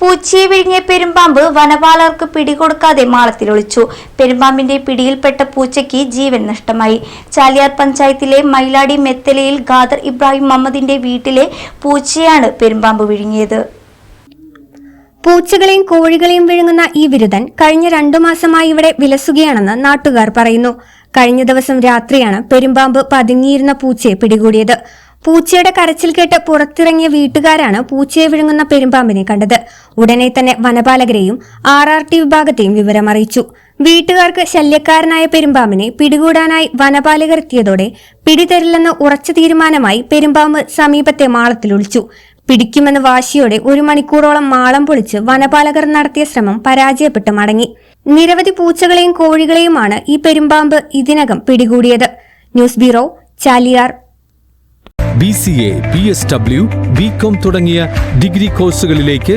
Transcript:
പൂച്ചയെ വിഴുങ്ങിയ പെരുമ്പാമ്പ് വനപാലകർക്ക് പിടികൊടുക്കാതെ മാളത്തിൽ ഒളിച്ചു. പെരുമ്പാമ്പിന്റെ പിടിയിൽപ്പെട്ട പൂച്ചയ്ക്ക് ജീവൻ നഷ്ടമായി. ചാലിയാർ പഞ്ചായത്തിലെ മൈലാടി മെത്തലയിൽ ഖാദർ ഇബ്രാഹിം മുഹമ്മദിന്റെ വീട്ടിലെ പൂച്ചയാണ് പെരുമ്പാമ്പ് വിഴുങ്ങിയത്. പൂച്ചകളെയും കോഴികളെയും വിഴുങ്ങുന്ന ഈ വിരുദ്ധൻ കഴിഞ്ഞ രണ്ടു മാസമായി ഇവിടെ വിലസുകയാണെന്ന് നാട്ടുകാർ പറയുന്നു. കഴിഞ്ഞ ദിവസം രാത്രിയാണ് പെരുമ്പാമ്പ് പതുങ്ങിയിരുന്ന പൂച്ചയെ പിടികൂടിയത്. പൂച്ചയുടെ കരച്ചിൽ കേട്ട് പുറത്തിറങ്ങിയ വീട്ടുകാരാണ് പൂച്ചയെ വിഴുങ്ങുന്ന പെരുമ്പാമ്പിനെ കണ്ടത്. ഉടനെ തന്നെ വനപാലകരെയും ആർ ആർ ടി വിഭാഗത്തെയും വിവരമറിയിച്ചു. വീട്ടുകാർക്ക് ശല്യക്കാരനായ പെരുമ്പാമ്പിനെ പിടികൂടാനായി വനപാലകർ എത്തിയതോടെ പിടിതരില്ലെന്ന് ഉറച്ച തീരുമാനമായി പെരുമ്പാമ്പ് സമീപത്തെ മാളത്തിൽ ഒളിച്ചു. പിടിക്കുമെന്ന വാശിയോടെ ഒരു മണിക്കൂറോളം മാളം പൊളിച്ച് വനപാലകർ നടത്തിയ ശ്രമം പരാജയപ്പെട്ട് മടങ്ങി. നിരവധി പൂച്ചകളെയും കോഴികളെയുമാണ് ഈ പെരുമ്പാമ്പ് ഇതിനകം പിടികൂടിയത്. News bureau Chaliyar. B C A B S W B com തുടങ്ങിയ ഡിഗ്രി കോഴ്സുകളിലേക്ക്